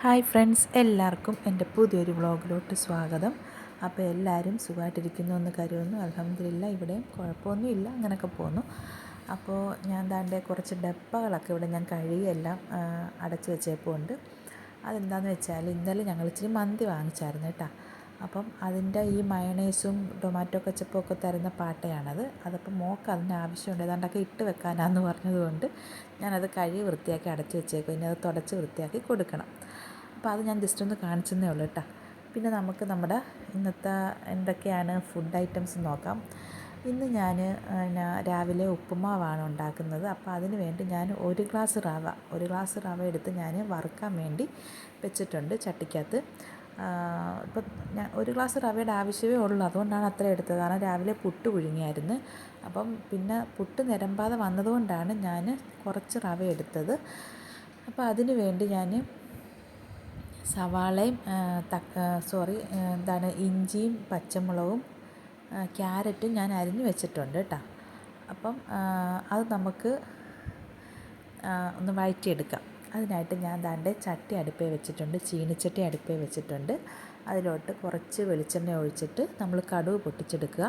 Hi friends എല്ലാവർക്കും എന്റെ പുതിയൊരു വ്ളോഗിലോട്ട് സ്വാഗതം. അപ്പോൾ എല്ലാവരും സുഖമായിട്ടിരിക്കുന്നു എന്ന് കരുതുന്നു. അലഹമില്ല ഇവിടെയും കുഴപ്പമൊന്നുമില്ല അങ്ങനെയൊക്കെ പോകുന്നു അപ്പോൾ ഞാൻ താണ്ടെ കുറച്ച് ഡപ്പകളൊക്കെ ഇവിടെ ഞാൻ കഴുകിയെല്ലാം അടച്ചു വെച്ചേപ്പോൾ ഉണ്ട്. അതെന്താണെന്ന് വെച്ചാൽ ഇന്നലെ ഞങ്ങൾ ഇച്ചിരി മന്തി വാങ്ങിച്ചായിരുന്നു കേട്ടോ. അപ്പം അതിന്റെ ഈ മയണൈസും ടൊമാറ്റോ കച്ചപ്പും ഒക്കെ തരുന്ന പാട്ടയാണത്. അതപ്പം മോക്ക് അതിന് ആവശ്യമുണ്ട്. ഏതാണ്ടൊക്കെ ഇട്ട് വെക്കാനാന്ന് പറഞ്ഞതുകൊണ്ട് ഞാനത് കഴുകി വൃത്തിയാക്കി അടച്ച് വെച്ചേക്കും. ഇനി അത് തുടച്ച് വൃത്തിയാക്കി കൊടുക്കണം. അപ്പോൾ അത് ഞാൻ ജസ്റ്റ് ഒന്ന് കാണിച്ചെന്നേ ഉള്ളൂ കേട്ടോ. പിന്നെ നമുക്ക് നമ്മുടെ ഇന്നത്തെ എന്തൊക്കെയാണ് ഫുഡ് ഐറ്റംസ് നോക്കാം. ഇന്ന് ഞാൻ രാവിലെ ഉപ്പുമാവാണ് ഉണ്ടാക്കുന്നത്. അപ്പോൾ അതിന് വേണ്ടി ഞാൻ ഒരു ഗ്ലാസ് റവ ഒരു ഗ്ലാസ് റവ എടുത്ത് ഞാൻ വറുക്കാൻ വേണ്ടി വെച്ചിട്ടുണ്ട് ചട്ടിക്കകത്ത്. ഇപ്പം ഞാൻ ഒരു ഗ്ലാസ് റവയുടെ ആവശ്യമേ ഉള്ളൂ. അതുകൊണ്ടാണ് അത്ര എടുത്തത്. കാരണം രാവിലെ പുട്ട് പുഴുങ്ങിയായിരുന്നു. അപ്പം പിന്നെ പുട്ട് നിരമ്പാതെ വന്നതുകൊണ്ടാണ് ഞാൻ കുറച്ച് റവ എടുത്തത്. അപ്പോൾ അതിന് വേണ്ടി ഞാൻ സവാളയും സോറി എന്താണ് ഇഞ്ചിയും പച്ചമുളകും ക്യാരറ്റും ഞാൻ അരിഞ്ഞു വെച്ചിട്ടുണ്ട് കേട്ടോ അപ്പം അത് നമുക്ക് ഒന്ന് വഴറ്റിയെടുക്കാം. അതിനായിട്ട് ഞാൻ ദാണ്ടെ ചട്ടി അടുപ്പേ വെച്ചിട്ടുണ്ട് ചീനിച്ചട്ടി അടുപ്പേ വെച്ചിട്ടുണ്ട്. അതിലോട്ട് കുറച്ച് വെളിച്ചെണ്ണ ഒഴിച്ചിട്ട് നമ്മൾ കടുവ് പൊട്ടിച്ചെടുക്കുക.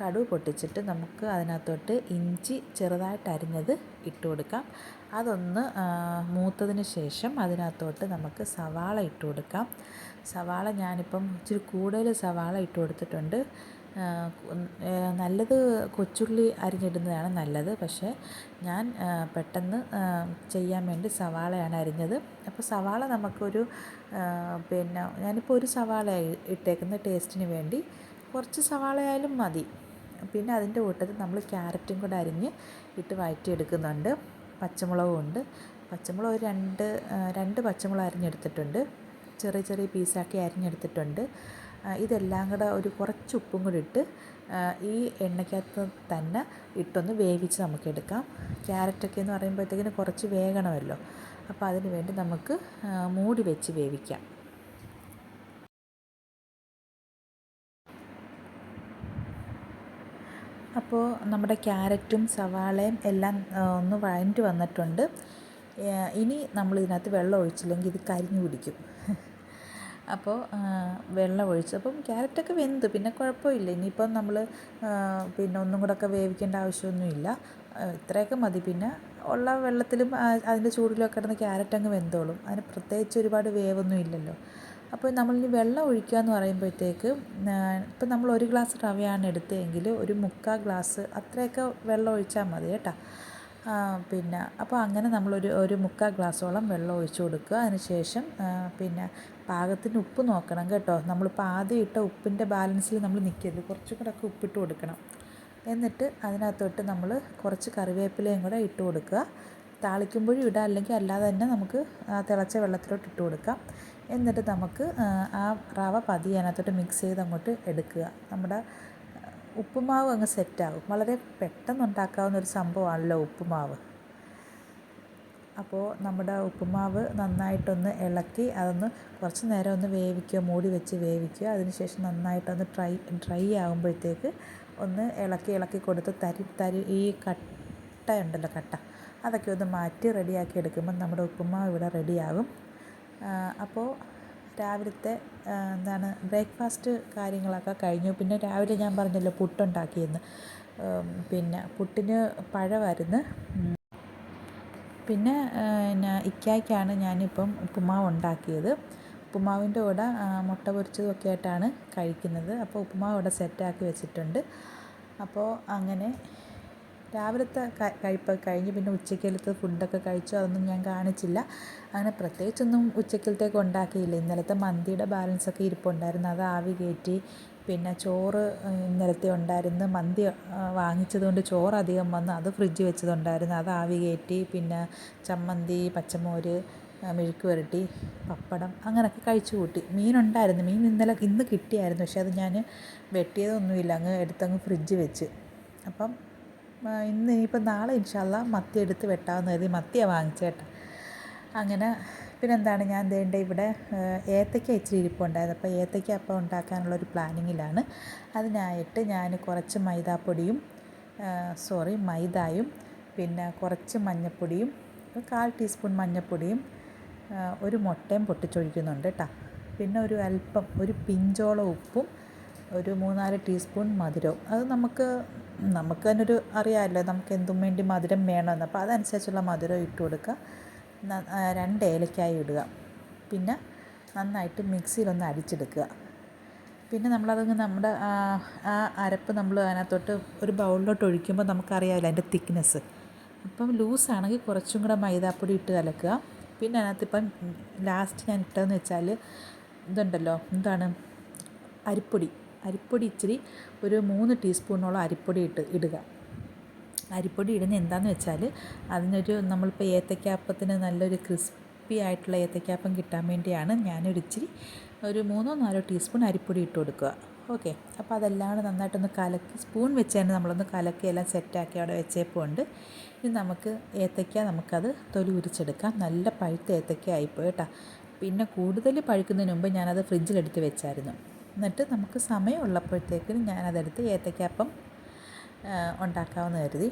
കടുവ് പൊട്ടിച്ചിട്ട് നമുക്ക് അതിനകത്തോട്ട് ഇഞ്ചി ചെറുതായിട്ട് അരിഞ്ഞത് ഇട്ട് കൊടുക്കാം. അതൊന്ന് മൂത്തതിന് ശേഷം അതിനകത്തോട്ട് നമുക്ക് സവാള ഇട്ട് കൊടുക്കാം. സവാള ഞാനിപ്പം ഇച്ചിരി കൂടുതൽ സവാള ഇട്ട് കൊടുത്തിട്ടുണ്ട്. നല്ലത് കൊച്ചുള്ളി അരിഞ്ഞിടുന്നതാണ് നല്ലത്. പക്ഷേ ഞാൻ പെട്ടെന്ന് ചെയ്യാൻ വേണ്ടി സവാളയാണ് അരിഞ്ഞത്. അപ്പോൾ സവാള നമുക്കൊരു പിന്നെ ഞാനിപ്പോൾ ഒരു സവാള ഇട്ടേക്കുന്ന ടേസ്റ്റിന് വേണ്ടി കുറച്ച് സവാളയായാലും മതി. പിന്നെ അതിന്റെ കൂട്ടത്തിൽ നമ്മൾ ക്യാരറ്റും കൂടെ അരിഞ്ഞ് ഇട്ട് വഴറ്റിയെടുക്കുന്നുണ്ട്. പച്ചമുളകും ഉണ്ട്. പച്ചമുളക് ഒരു രണ്ട് രണ്ട് പച്ചമുളക് അരിഞ്ഞെടുത്തിട്ടുണ്ട്. ചെറിയ ചെറിയ പീസാക്കി അരിഞ്ഞെടുത്തിട്ടുണ്ട്. ഇതെല്ലാം കൂടെ ഒരു കുറച്ച് ഉപ്പും കൂടി ഇട്ട് ഈ എണ്ണയ്ക്കകത്ത് തന്നെ ഇട്ടൊന്ന് വേവിച്ച് നമുക്കെടുക്കാം ക്യാരറ്റൊക്കെ എന്ന് പറയുമ്പോഴത്തേക്കിന് കുറച്ച് വേകണമല്ലോ. അപ്പോൾ അതിന് വേണ്ടി നമുക്ക് മൂടി വെച്ച് വേവിക്കാം. അപ്പോൾ നമ്മുടെ ക്യാരറ്റും സവാളയും എല്ലാം ഒന്ന് വഴഞ്ഞു വന്നിട്ടുണ്ട്. ഇനി നമ്മൾ ഇതിനകത്ത് വെള്ളം ഒഴിച്ചില്ലെങ്കിൽ ഇത് കരിഞ്ഞു പിടിക്കും. അപ്പോൾ വെള്ളം ഒഴിച്ച്. അപ്പം ക്യാരറ്റൊക്കെ വെന്ത്. പിന്നെ കുഴപ്പമില്ല. ഇനിയിപ്പം നമ്മൾ പിന്നെ ഒന്നും കൂടെ ഒക്കെ വേവിക്കേണ്ട ആവശ്യമൊന്നുമില്ല. ഇത്രയൊക്കെ മതി. പിന്നെ ഉള്ള വെള്ളത്തിലും അതിന്റെ ചൂടിലൊക്കെ കിടന്ന് ക്യാരറ്റ് അങ്ങ് വെന്തോളും. അതിന് പ്രത്യേകിച്ച് ഒരുപാട് വേവൊന്നും ഇല്ലല്ലോ. അപ്പോൾ നമ്മളിനി വെള്ളം ഒഴിക്കുക എന്ന് പറയുമ്പോഴത്തേക്ക് ഇപ്പം നമ്മൾ ഒരു ഗ്ലാസ് റവയാണ് എടുത്തതെങ്കിൽ ഒരു മുക്കാൽ ഗ്ലാസ് അത്രയൊക്കെ വെള്ളം ഒഴിച്ചാൽ മതി കേട്ടോ. പിന്നെ അപ്പോൾ അങ്ങനെ നമ്മളൊരു ഒരു മുക്കാൽ ഗ്ലാസ്സോളം വെള്ളം ഒഴിച്ചു കൊടുക്കുക. അതിന് ശേഷം പിന്നെ പാകത്തിന് ഉപ്പ് നോക്കണം കേട്ടോ. നമ്മളിപ്പോൾ ആദ്യം ഇട്ട ഉപ്പിന്റെ ബാലൻസിൽ നമ്മൾ നിൽക്കരുത് കുറച്ചും കൂടെ ഒക്കെ ഉപ്പിട്ട് കൊടുക്കണം. എന്നിട്ട് അതിനകത്തോട്ട് നമ്മൾ കുറച്ച് കറിവേപ്പിലയും കൂടെ ഇട്ട് കൊടുക്കുക. താളിക്കുമ്പോഴും ഇടാം. അല്ലെങ്കിൽ അല്ലാതെ തന്നെ നമുക്ക് തിളച്ച വെള്ളത്തിലോട്ട് ഇട്ട് കൊടുക്കാം. എന്നിട്ട് നമുക്ക് ആ, റവ പതിയെ അതിനകത്തോട്ട് മിക്സ് ചെയ്ത് അങ്ങോട്ട് എടുക്കുക. നമ്മുടെ ഉപ്പുമാവ് അങ്ങ് സെറ്റാകും വളരെ പെട്ടെന്ന് ഉണ്ടാക്കാവുന്ന ഒരു സംഭവമാണല്ലോ ഉപ്പുമാവ്. അപ്പോൾ നമ്മുടെ ഉപ്പുമാവ് നന്നായിട്ടൊന്ന് ഇളക്കി അതൊന്ന് കുറച്ച് നേരം ഒന്ന് വേവിക്കുക മൂടി വെച്ച് വേവിക്കുക. അതിനുശേഷം നന്നായിട്ടൊന്ന് ഡ്രൈ ഡ്രൈ ആകുമ്പോഴത്തേക്ക് ഒന്ന് ഇളക്കി ഇളക്കി കൊടുത്ത് തരി തരി ഈ കട്ട ഉണ്ടല്ലോ കട്ട അതൊക്കെ ഒന്ന് മാറ്റി റെഡിയാക്കി എടുക്കുമ്പോൾ നമ്മുടെ ഉപ്പുമാവ് ഇവിടെ റെഡിയാകും. അപ്പോൾ രാവിലത്തെ എന്താണ് ബ്രേക്ക്ഫാസ്റ്റ് കാര്യങ്ങളൊക്കെ കഴിഞ്ഞു. പിന്നെ രാവിലെ ഞാൻ പറഞ്ഞല്ലോ പുട്ടുണ്ടാക്കിയെന്ന്. പിന്നെ പുട്ടിന് പഴമായിരുന്നു. പിന്നെ പിന്നെ ഇക്കായ്ക്കാണ് ഞാനിപ്പം ഉപ്പുമാവ് ഉണ്ടാക്കിയത് ഉപ്പുമാവിന്റെ കൂടെ മുട്ട പൊരിച്ചതൊക്കെ ആയിട്ടാണ് കഴിക്കുന്നത്. അപ്പോൾ ഉപ്പുമാവ് ഇവിടെ സെറ്റാക്കി വെച്ചിട്ടുണ്ട്. അപ്പോൾ അങ്ങനെ രാവിലത്തെ കഴിപ്പ് കഴിഞ്ഞ് പിന്നെ ഉച്ചക്കലത്തെ ഫുഡൊക്കെ കഴിച്ചു അതൊന്നും ഞാൻ കാണിച്ചില്ല. അങ്ങനെ പ്രത്യേകിച്ചൊന്നും ഉച്ചക്കലത്തേക്ക് ഉണ്ടാക്കിയില്ല. ഇന്നലത്തെ മന്തിയുടെ ബാലൻസൊക്കെ ഇരിപ്പുണ്ടായിരുന്നു. അത് ആവി കയറ്റി പിന്നെ ചോറ് ഇന്നലത്തെ ഉണ്ടായിരുന്നു മന്തി വാങ്ങിച്ചതുകൊണ്ട് ചോറ് അധികം വന്ന് അത് ഫ്രിഡ്ജ് വെച്ചതുണ്ടായിരുന്നു. അത് ആവി കയറ്റി പിന്നെ ചമ്മന്തി പച്ചമോര് മെഴുക്ക് പുരട്ടി പപ്പടം അങ്ങനെയൊക്കെ കഴിച്ചു കൂട്ടി. മീനുണ്ടായിരുന്നു മീൻ ഇന്നലെ ഇന്ന് കിട്ടിയായിരുന്നു. പക്ഷേ അത് ഞാൻ വെട്ടിയതൊന്നുമില്ല. അങ്ങ് എടുത്തങ്ങ് ഫ്രിഡ്ജ് വെച്ച്. അപ്പം ഇന്ന് ഇനിയിപ്പോൾ നാളെ ഇൻഷാല്ല മത്തി എടുത്ത് വെട്ടാമെന്ന് കരുതി മത്തിയാണ് വാങ്ങിച്ചേട്ടാ അങ്ങനെ പിന്നെന്താണ് ഞാൻ ദേണ്ട ഇവിടെ ഏത്തയ്ക്ക ഇച്ചിരി ഇരിപ്പുണ്ടായത് അപ്പോൾ ഏത്തയ്ക്ക അപ്പം ഉണ്ടാക്കാനുള്ളൊരു പ്ലാനിങ്ങിലാണ്. അതിനായിട്ട് ഞാൻ കുറച്ച് മൈദാപ്പൊടിയും സോറി മൈദായും പിന്നെ കുറച്ച് മഞ്ഞൾപ്പൊടിയും കാൽ ടീസ്പൂൺ മഞ്ഞൾപ്പൊടിയും ഒരു മുട്ടയും പൊട്ടിച്ചൊഴിക്കുന്നുണ്ട് കേട്ടോ. പിന്നെ ഒരു അല്പം ഒരു പിഞ്ചോളം ഉപ്പും ഒരു മൂന്നാൽ ടീസ്പൂൺ മധുരവും. അത് നമുക്ക് നമുക്ക് തന്നെ ഒരു അറിയാമല്ലോ നമുക്ക് എന്തും വേണ്ടി മധുരം വേണമെന്ന്. അപ്പോൾ അതനുസരിച്ചുള്ള മധുരം ഇട്ട് കൊടുക്കുക. രണ്ട് ഏലക്കായി ഇടുക. പിന്നെ നന്നായിട്ട് മിക്സിയിലൊന്ന് അടിച്ചെടുക്കുക. പിന്നെ നമ്മളതങ്ങ് നമ്മുടെ ആ അരപ്പ് നമ്മൾ അതിനകത്തോട്ട് ഒരു ബൗളിലോട്ട് ഒഴിക്കുമ്പോൾ നമുക്കറിയാമല്ലോ അതിന്റെ തിക്നെസ് അപ്പം ലൂസാണെങ്കിൽ കുറച്ചും കൂടെ മൈദാപ്പൊടി ഇട്ട് കലക്കുക. പിന്നെ അതിനകത്ത് ഇപ്പം ലാസ്റ്റ് ഞാൻ ഇട്ടതെന്ന് വെച്ചാൽ ഇതുണ്ടല്ലോ എന്താണ്? അരിപ്പൊടി. അരിപ്പൊടി ഇച്ചിരി ഒരു മൂന്ന് ടീസ്പൂണോളം അരിപ്പൊടി ഇട്ട് ഇടുക. അരിപ്പൊടി ഇടുന്ന എന്താണെന്ന് വെച്ചാൽ അതിനൊരു നമ്മളിപ്പോൾ ഏത്തയ്ക്കാപ്പത്തിന് നല്ലൊരു ക്രിസ്പി ആയിട്ടുള്ള ഏത്തയ്ക്കാപ്പം കിട്ടാൻ വേണ്ടിയാണ് ഞാനൊരു ഇച്ചിരി ഒരു മൂന്നോ നാലോ ടീസ്പൂൺ അരിപ്പൊടി ഇട്ട് കൊടുക്കുക. ഓക്കെ. അപ്പോൾ അതെല്ലാം നന്നായിട്ടൊന്ന് കലക്കി സ്പൂൺ വെച്ച് തന്നെ നമ്മളൊന്ന് കലക്കി എല്ലാം സെറ്റാക്കി അവിടെ വെച്ചേപ്പുണ്ട് ഇനി നമുക്ക് ഏത്തയ്ക്ക നമുക്കത് തൊലി ഉരിച്ചെടുക്കാം. നല്ല പഴുത്ത ഏത്തയ്ക്ക ആയിപ്പോയി കേട്ടോ. പിന്നെ കൂടുതൽ പഴുക്കുന്നതിന് മുമ്പ് ഞാനത് ഫ്രിഡ്ജിലെടുത്ത് വെച്ചായിരുന്നു. എന്നിട്ട് നമുക്ക് സമയമുള്ളപ്പോഴത്തേക്കും ഞാനതെടുത്ത് ഏത്തയ്ക്കാപ്പം ഉണ്ടാക്കാമെന്ന് കരുതി.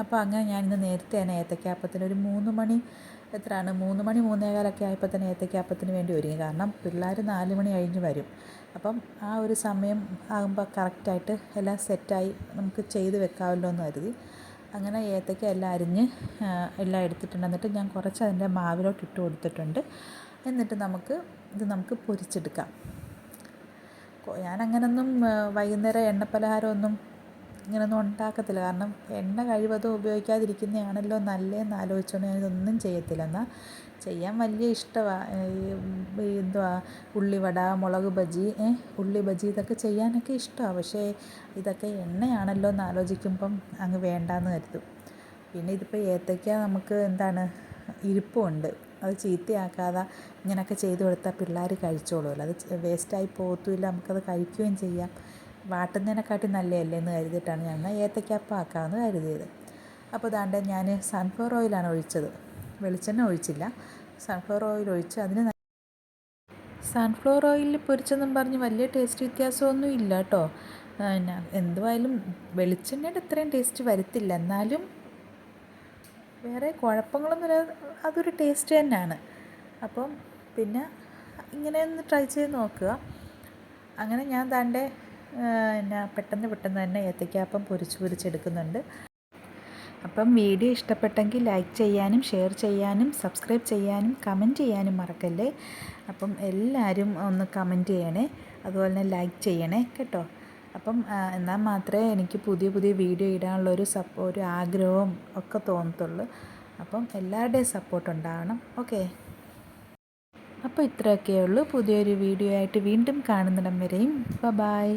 അപ്പോൾ അങ്ങനെ ഇന്ന് നേരത്തെ തന്നെ ഏത്തയ്ക്കാപ്പത്തിന് ഒരു മൂന്ന് മണി എത്രയാണ്? മൂന്ന് മണി മൂന്നേകാലൊക്കെ ആയപ്പോൾ തന്നെ ഏത്തയ്ക്കാപ്പത്തിന് വേണ്ടി ഒരുങ്ങി. കാരണം പിള്ളേർ നാല് മണി കഴിഞ്ഞ് വരും. അപ്പം ആ ഒരു സമയം ആകുമ്പോൾ കറക്റ്റായിട്ട് എല്ലാം സെറ്റായി നമുക്ക് ചെയ്ത് വെക്കാമല്ലോ എന്ന് കരുതി. അങ്ങനെ ഏത്തയ്ക്ക എല്ലാം അരിഞ്ഞ് എല്ലാം എടുത്തിട്ടുണ്ട്. എന്നിട്ട് ഞാൻ കുറച്ച് അതിന്റെ മാവിലോട്ട് ഇട്ട് കൊടുത്തിട്ടുണ്ട്. എന്നിട്ട് നമുക്ക് ഇത് നമുക്ക് പൊരിച്ചെടുക്കാം. ഞാനങ്ങനൊന്നും ആ, വൈകുന്നേരം എണ്ണപ്പലഹാരമൊന്നും ഇങ്ങനൊന്നും ഉണ്ടാക്കത്തില്ല. കാരണം എണ്ണ കഴിവതും ഉപയോഗിക്കാതിരിക്കുന്നതാണല്ലോ നല്ലതെന്ന് ആലോചിച്ചുകൊണ്ട് ഞാനിതൊന്നും ചെയ്യത്തില്ല. എന്നാൽ ചെയ്യാൻ വലിയ ഇഷ്ടമാണ് ഈ എന്തുവാ ഉള്ളിവട മുളക് ബജി ഉള്ളി ബജി ഇതൊക്കെ ചെയ്യാനൊക്കെ ഇഷ്ടമാണ് പക്ഷേ ഇതൊക്കെ എണ്ണയാണല്ലോ എന്ന് ആലോചിക്കുമ്പം അങ്ങ് വേണ്ടാന്ന് കരുതും. പിന്നെ ഇതിപ്പോൾ ഏത്തയ്ക്ക നമുക്ക് എന്താണ് ഇരിപ്പുണ്ട്. അത് ചീത്തയാക്കാതെ ഇങ്ങനെയൊക്കെ ചെയ്ത് കൊടുത്താൽ പിള്ളേർ കഴിച്ചോളുമല്ലോ. അത് വേസ്റ്റായി പോകത്തുമില്ല നമുക്കത് കഴിക്കുകയും ചെയ്യാം. വാട്ടുന്നതിനെക്കാട്ടി നല്ലതല്ലേ എന്ന് കരുതിയിട്ടാണ് ഞാൻ. എന്നാൽ ഏത്തയ്ക്കപ്പം ആക്കാമെന്ന് കരുതിയത്. അപ്പോൾ ദാണ്ടെ ഞാൻ സൺഫ്ലവർ ഓയിലാണ് ഒഴിച്ചത്. വെളിച്ചെണ്ണ ഒഴിച്ചില്ല. സൺഫ്ലവർ ഓയിൽ ഒഴിച്ച് അതിന് സൺഫ്ലവർ ഓയിലിൽ പൊരിച്ചെന്നും പറഞ്ഞ് വലിയ ടേസ്റ്റ് വ്യത്യാസമൊന്നും ഇല്ല കേട്ടോ. എന്തുവായാലും വെളിച്ചെണ്ണയുടെ ഇത്രയും ടേസ്റ്റ് വരത്തില്ല. എന്നാലും വേറെ കുഴപ്പങ്ങളൊന്നുമില്ല. അതൊരു ടേസ്റ്റ് തന്നെയാണ്. അപ്പം പിന്നെ ഇങ്ങനെ ഒന്ന് ട്രൈ ചെയ്ത് നോക്കുക. അങ്ങനെ ഞാൻ താണ്ടെ എന്നാ പെട്ടെന്ന് പെട്ടെന്ന് തന്നെ ഏത്തയ്ക്കാപ്പം പൊരിച്ച് പൊരിച്ചെടുക്കുന്നുണ്ട്. അപ്പം വീഡിയോ ഇഷ്ടപ്പെട്ടെങ്കിൽ ലൈക്ക് ചെയ്യാനും ഷെയർ ചെയ്യാനും സബ്സ്ക്രൈബ് ചെയ്യാനും കമന്റ് ചെയ്യാനും മറക്കല്ലേ? അപ്പം എല്ലാവരും ഒന്ന് കമന്റ് ചെയ്യണേ. അതുപോലെ തന്നെ ലൈക്ക് ചെയ്യണേ. കേട്ടോ. അപ്പം എന്നാൽ മാത്രമേ എനിക്ക് പുതിയ പുതിയ വീഡിയോ ഇടാനുള്ള ഒരു സപ്പോ ഒരു ആഗ്രഹവും ഒക്കെ തോന്നത്തുള്ളൂ. അപ്പം എല്ലാവരുടെയും സപ്പോർട്ട് ഉണ്ടാവണം. ഓക്കെ അപ്പോൾ ഇത്രയൊക്കെയേ ഉള്ളൂ. പുതിയൊരു വീഡിയോ ആയിട്ട് വീണ്ടും കാണുന്നിടം വരെയും. ബ ബായ്